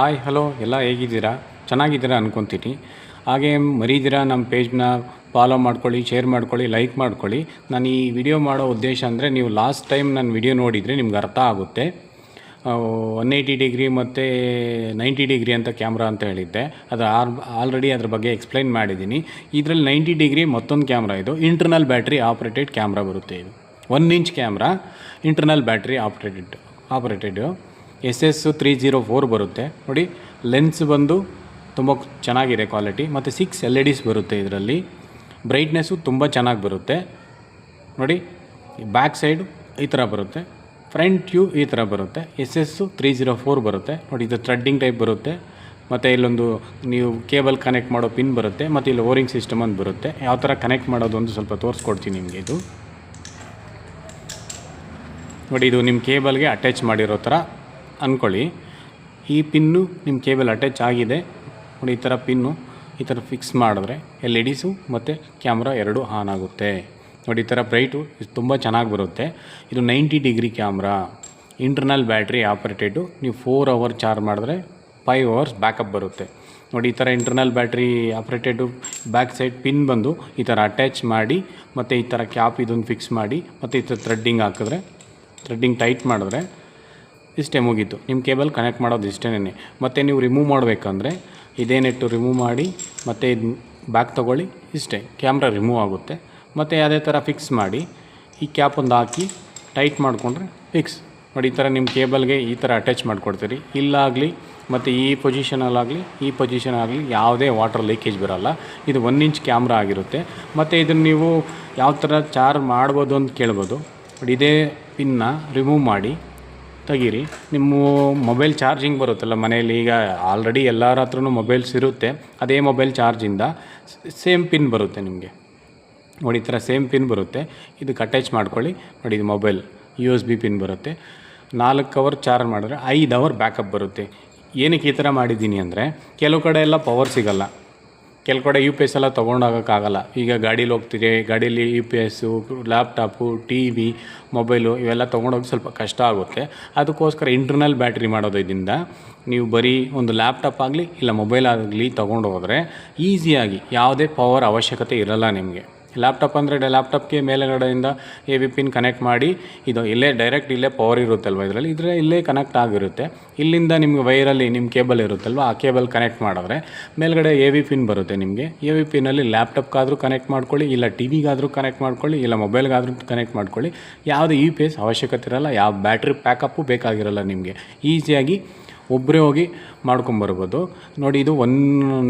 Hi hello ಎಲ್ಲ ಹೇಗಿದ್ದೀರಾ? ಚೆನ್ನಾಗಿದ್ದೀರಾ ಅನ್ಕೊತೀನಿ. ಹಾಗೆ ಮರೀದಿರಾ ನಮ್ಮ ಪೇಜ್ನ ಫಾಲೋ ಮಾಡ್ಕೊಳ್ಳಿ ಶೇರ್ ಮಾಡ್ಕೊಳ್ಳಿ ಲೈಕ್ ಮಾಡ್ಕೊಳ್ಳಿ. ನಾನು ಈ ವಿಡಿಯೋ ಮಾಡೋ ಉದ್ದೇಶ ಅಂದರೆ ನೀವು ಲಾಸ್ಟ್ ಟೈಮ್ ನನ್ನ ವಿಡಿಯೋ ನೋಡಿದರೆ ನಿಮ್ಗೆ ಅರ್ಥ ಆಗುತ್ತೆ. ಒನ್ ಏಯ್ಟಿ ಡಿಗ್ರಿ ಮತ್ತು ನೈಂಟಿ ಡಿಗ್ರಿ ಅಂತ ಕ್ಯಾಮ್ರಾ ಅಂತ ಹೇಳಿದ್ದೆ. ಅದು ಆಲ್ ಆಲ್ರೆಡಿ ಅದ್ರ ಬಗ್ಗೆ ಎಕ್ಸ್ಪ್ಲೈನ್ ಮಾಡಿದ್ದೀನಿ. ಇದರಲ್ಲಿ ನೈಂಟಿ ಡಿಗ್ರಿ ಮತ್ತೊಂದು ಕ್ಯಾಮ್ರಾ ಇದು. ಇಂಟರ್ನಲ್ ಬ್ಯಾಟ್ರಿ ಆಪ್ರೇಟೆಡ್ ಕ್ಯಾಮ್ರಾ ಬರುತ್ತೆ ಇದು. One inch camera internal battery operated operated S S three zero four ಬರುತ್ತೆ. ನೋಡಿ ಲೆನ್ಸ್ ಬಂದು ತುಂಬ ಚೆನ್ನಾಗಿದೆ ಕ್ವಾಲಿಟಿ ಮತ್ತು ಸಿಕ್ಸ್ ಎಲ್ ಇ ಡಿಸ್ ಬರುತ್ತೆ ಇದರಲ್ಲಿ. ಬ್ರೈಟ್ನೆಸ್ಸು ತುಂಬ ಚೆನ್ನಾಗಿ ಬರುತ್ತೆ. ನೋಡಿ ಬ್ಯಾಕ್ ಸೈಡು ಈ ಥರ ಬರುತ್ತೆ. ಫ್ರಂಟ್ ವ್ಯೂ ಈ ಥರ ಬರುತ್ತೆ. S S three zero four ಬರುತ್ತೆ. ನೋಡಿ, ಇದು ಥ್ರೆಡ್ಡಿಂಗ್ ಟೈಪ್ ಬರುತ್ತೆ. ಮತ್ತು ಇಲ್ಲೊಂದು ನೀವು ಕೇಬಲ್ ಕನೆಕ್ಟ್ ಮಾಡೋ ಪಿನ್ ಬರುತ್ತೆ. ಮತ್ತು ಇಲ್ಲಿ ಓರಿಂಗ್ ಸಿಸ್ಟಮ್ ಅಂತ ಬರುತ್ತೆ. ಯಾವ ಥರ ಕನೆಕ್ಟ್ ಮಾಡೋದು ಒಂದು ಸ್ವಲ್ಪ ತೋರಿಸ್ಕೊಡ್ತೀನಿ ನಿಮಗೆ ಇದು. ನೋಡಿ, ಇದು ನಿಮ್ಮ ಕೇಬಲ್ಗೆ ಅಟ್ಯಾಚ್ ಮಾಡಿರೋ ಥರ ಅಂದ್ಕೊಳ್ಳಿ ಈ ಪಿನ್ನು ನಿಮ್ಮ ಕೇಬಲ್ ಅಟ್ಯಾಚ್ ಆಗಿದೆ. ನೋಡಿ, ಈ ಥರ ಪಿನ್ನು, ಈ ಥರ ಫಿಕ್ಸ್ ಮಾಡಿದ್ರೆ ಎಲ್ ಇ ಡಿಸು ಮತ್ತು ಕ್ಯಾಮ್ರಾ ಎರಡೂ ಆನ್ ಆಗುತ್ತೆ. ನೋಡಿ, ಈ ಥರ ಬ್ರೈಟು ತುಂಬ ಚೆನ್ನಾಗಿ ಬರುತ್ತೆ. ಇದು ninety degree camera internal battery operated ನೀವು ಫೋರ್ ಅವರ್ ಚಾರ್ಜ್ ಮಾಡಿದ್ರೆ ಫೈವ್ ಅವರ್ಸ್ ಬ್ಯಾಕಪ್ ಬರುತ್ತೆ. ನೋಡಿ, ಈ ಥರ internal battery operated back side pin ಬಂದು ಈ ಥರ ಅಟ್ಯಾಚ್ ಮಾಡಿ, ಮತ್ತು ಈ ಥರ ಕ್ಯಾಪ್ ಇದನ್ನು ಫಿಕ್ಸ್ ಮಾಡಿ, ಮತ್ತು ಈ ಥರ ಥ್ರೆಡ್ಡಿಂಗ್ ಹಾಕಿದ್ರೆ ಥ್ರೆಡ್ಡಿಂಗ್ ಟೈಟ್ ಮಾಡಿದ್ರೆ ಇಷ್ಟೇ ಮುಗೀತು. ನಿಮ್ಮ ಕೇಬಲ್ ಕನೆಕ್ಟ್ ಮಾಡೋದು ಇಷ್ಟೇನೆ ಮತ್ತು ನೀವು ರಿಮೂವ್ ಮಾಡಬೇಕಂದ್ರೆ ಇದೇ ನೆಟ್ಟು ರಿಮೂವ್ ಮಾಡಿ, ಮತ್ತು ಇದು ಬ್ಯಾಕ್ ತೊಗೊಳ್ಳಿ ಇಷ್ಟೇ ಕ್ಯಾಮ್ರಾ ರಿಮೂವ್ ಆಗುತ್ತೆ. ಮತ್ತು ಅದೇ ಥರ ಫಿಕ್ಸ್ ಮಾಡಿ, ಈ ಕ್ಯಾಪ್ ಒಂದು ಹಾಕಿ ಟೈಟ್ ಮಾಡಿಕೊಂಡ್ರೆ ಫಿಕ್ಸ್ ನೋಡಿ, ಈ ಥರ ನಿಮ್ಮ ಕೇಬಲ್ಗೆ ಈ ಥರ ಅಟ್ಯಾಚ್ ಮಾಡಿಕೊಡ್ತೀರಿ. ಇಲ್ಲಾಗಲಿ ಮತ್ತು ಈ ಪೊಸಿಷನಲ್ಲಾಗಲಿ ಈ ಪೊಸಿಷನ್ ಆಗಲಿ ಯಾವುದೇ ವಾಟರ್ ಲೀಕೇಜ್ ಬರೋಲ್ಲ. ಇದು ಒನ್ ಇಂಚ್ ಕ್ಯಾಮ್ರಾ ಆಗಿರುತ್ತೆ. ಮತ್ತು ಇದನ್ನು ನೀವು ಯಾವ ಥರ ಚಾರ್ಜ್ ಮಾಡ್ಬೋದು ಅಂತ ಕೇಳ್ಬೋದು. ಬಟ್ ಇದೇ ಪಿನ್ನ ರಿಮೂವ್ ಮಾಡಿ. ತೆಗೀರಿ ನಿಮ್ಮ ಮೊಬೈಲ್ ಚಾರ್ಜಿಂಗ್ ಬರುತ್ತಲ್ಲ ಮನೆಯಲ್ಲಿ, ಈಗ ಆಲ್ರೆಡಿ ಎಲ್ಲರ ಹತ್ರನೂ ಮೊಬೈಲ್ಸ್ ಇರುತ್ತೆ. ಅದೇ ಮೊಬೈಲ್ ಚಾರ್ಜಿಂದ ಸೇಮ್ ಪಿನ್ ಬರುತ್ತೆ ನಿಮಗೆ. ನೋಡಿ, ಈ ಥರ ಸೇಮ್ ಪಿನ್ ಬರುತ್ತೆ. ಇದಕ್ಕೆ ಅಟ್ಯಾಚ್ ಮಾಡ್ಕೊಳ್ಳಿ. ನೋಡಿ, ಇದು mobile U S B pin ಬರುತ್ತೆ. ನಾಲ್ಕು ಅವರ್ ಚಾರ್ಜ್ ಮಾಡಿದ್ರೆ ಐದು ಅವರ್ ಬ್ಯಾಕಪ್ ಬರುತ್ತೆ. ಏನಕ್ಕೆ ಈ ಥರ ಮಾಡಿದ್ದೀನಿ ಅಂದರೆ, ಕೆಲವು ಕಡೆ ಎಲ್ಲ ಪವರ್ ಸಿಗಲ್ಲ. ಕೆಲವು ಕಡೆ ಯು ಪಿ ಎಸ್ ಎಲ್ಲ ತೊಗೊಂಡೋಗೋಕ್ಕಾಗಲ್ಲ. ಈಗ ಗಾಡೀಲಿ ಹೋಗ್ತೀರಿ ಗಾಡೀಲಿ U P S laptop T V mobile ಇವೆಲ್ಲ ತೊಗೊಂಡೋಗಿ ಸ್ವಲ್ಪ ಕಷ್ಟ ಆಗುತ್ತೆ. ಅದಕ್ಕೋಸ್ಕರ ಇಂಟರ್ನಲ್ ಬ್ಯಾಟ್ರಿ ಮಾಡೋದ್ರಿಂದ ನೀವು ಬರೀ ಒಂದು ಲ್ಯಾಪ್ಟಾಪ್ ಆಗಲಿ, ಇಲ್ಲ ಮೊಬೈಲ್ ಆಗಲಿ ತೊಗೊಂಡು ಹೋದರೆ ಈಸಿಯಾಗಿ ಯಾವುದೇ ಪವರ್ ಅವಶ್ಯಕತೆ ಇರಲ್ಲ ನಿಮಗೆ. ಲ್ಯಾಪ್ಟಾಪ್ ಅಂದರೆ ಲ್ಯಾಪ್ಟಾಪ್ಗೆ ಮೇಲೆಗಡೆಯಿಂದ ಎ ವಿ ಪಿನ್ ಕನೆಕ್ಟ್ ಮಾಡಿ, ಇದು ಇಲ್ಲೇ ಡೈರೆಕ್ಟ್ ಇಲ್ಲೇ ಪವರ್ ಇರುತ್ತಲ್ವ ಇದರಲ್ಲಿ? ಇದರಲ್ಲಿ ಇಲ್ಲೇ ಕನೆಕ್ಟ್ ಆಗಿರುತ್ತೆ. ಇಲ್ಲಿಂದ ನಿಮ್ಗೆ ವೈರಲ್ಲಿ ನಿಮ್ಮ ಕೇಬಲ್ ಇರುತ್ತಲ್ವ, ಆ ಕೇಬಲ್ ಕನೆಕ್ಟ್ ಮಾಡಿದ್ರೆ ಮೇಲ್ಗಡೆ ಎ ವಿ ಪಿನ್ ಬರುತ್ತೆ ನಿಮಗೆ. ಎ ವಿ ಪಿನಲ್ಲಿ ಲ್ಯಾಪ್ಟಾಪ್ಗಾದರೂ ಕನೆಕ್ಟ್ ಮಾಡ್ಕೊಳ್ಳಿ, ಇಲ್ಲ ಟಿ ವಿಗಾದರೂ ಕನೆಕ್ಟ್ ಮಾಡ್ಕೊಳ್ಳಿ, ಇಲ್ಲ ಮೊಬೈಲ್ಗಾದರೂ ಕನೆಕ್ಟ್ ಮಾಡ್ಕೊಳ್ಳಿ. ಯಾವುದೇ ಯು ಪಿ ಎಸ್ ಅವಶ್ಯಕತೆ ಇರಲ್ಲ, ಯಾವ ಬ್ಯಾಟ್ರಿ ಪ್ಯಾಕಪ್ಪು ಬೇಕಾಗಿರಲ್ಲ ನಿಮಗೆ. ಈಸಿಯಾಗಿ ಒಬ್ಬರೇ ಹೋಗಿ ಮಾಡ್ಕೊಂಬರ್ಬೋದು ನೋಡಿ ಇದು ಒನ್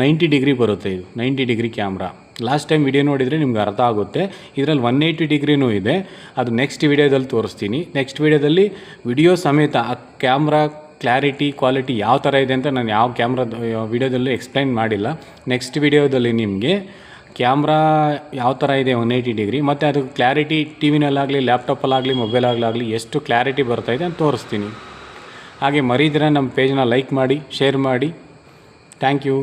ನೈಂಟಿ ಡಿಗ್ರಿ ಬರುತ್ತೆ ಇದು, ninety degree camera last time video ನೋಡಿದರೆ ನಿಮ್ಗೆ ಅರ್ಥ ಆಗುತ್ತೆ. ಇದರಲ್ಲಿ ಒನ್ ಏಯ್ಟಿ ಡಿಗ್ರಿನೂ ಇದೆ. ಅದು ನೆಕ್ಸ್ಟ್ ವಿಡಿಯೋದಲ್ಲಿ ತೋರಿಸ್ತೀನಿ. ನೆಕ್ಸ್ಟ್ ವಿಡಿಯೋದಲ್ಲಿ ವಿಡಿಯೋ ಸಮೇತ ಆ ಕ್ಯಾಮ್ರಾ ಕ್ಲಾರಿಟಿ ಕ್ವಾಲಿಟಿ ಯಾವ ಥರ ಇದೆ ಅಂತ ನಾನು ಯಾವ ಕ್ಯಾಮ್ರಾದ ವಿಡಿಯೋದಲ್ಲೂ ಎಕ್ಸ್ಪ್ಲೈನ್ ಮಾಡಿಲ್ಲ. ನೆಕ್ಸ್ಟ್ ವಿಡಿಯೋದಲ್ಲಿ ನಿಮಗೆ ಕ್ಯಾಮ್ರಾ ಯಾವ ಥರ ಇದೆ ಒನ್ ಏಯ್ಟಿ ಡಿಗ್ರಿ, ಮತ್ತು ಅದು ಕ್ಲಾರಿಟಿ ಟಿ ವಿನಲ್ಲಾಗಲಿ ಲ್ಯಾಪ್ಟಾಪಲ್ಲಾಗಲಿ ಮೊಬೈಲಾಗಲಾಗಲಿ ಎಷ್ಟು ಕ್ಲಾರಿಟಿ ಬರ್ತಾ ಇದೆ ಅಂತ ತೋರಿಸ್ತೀನಿ. ಹಾಗೆ ಮರೀದಿರ ನಮ್ಮ ಪೇಜ್ನ ಲೈಕ್ ಮಾಡಿ ಶೇರ್ ಮಾಡಿ. Thank you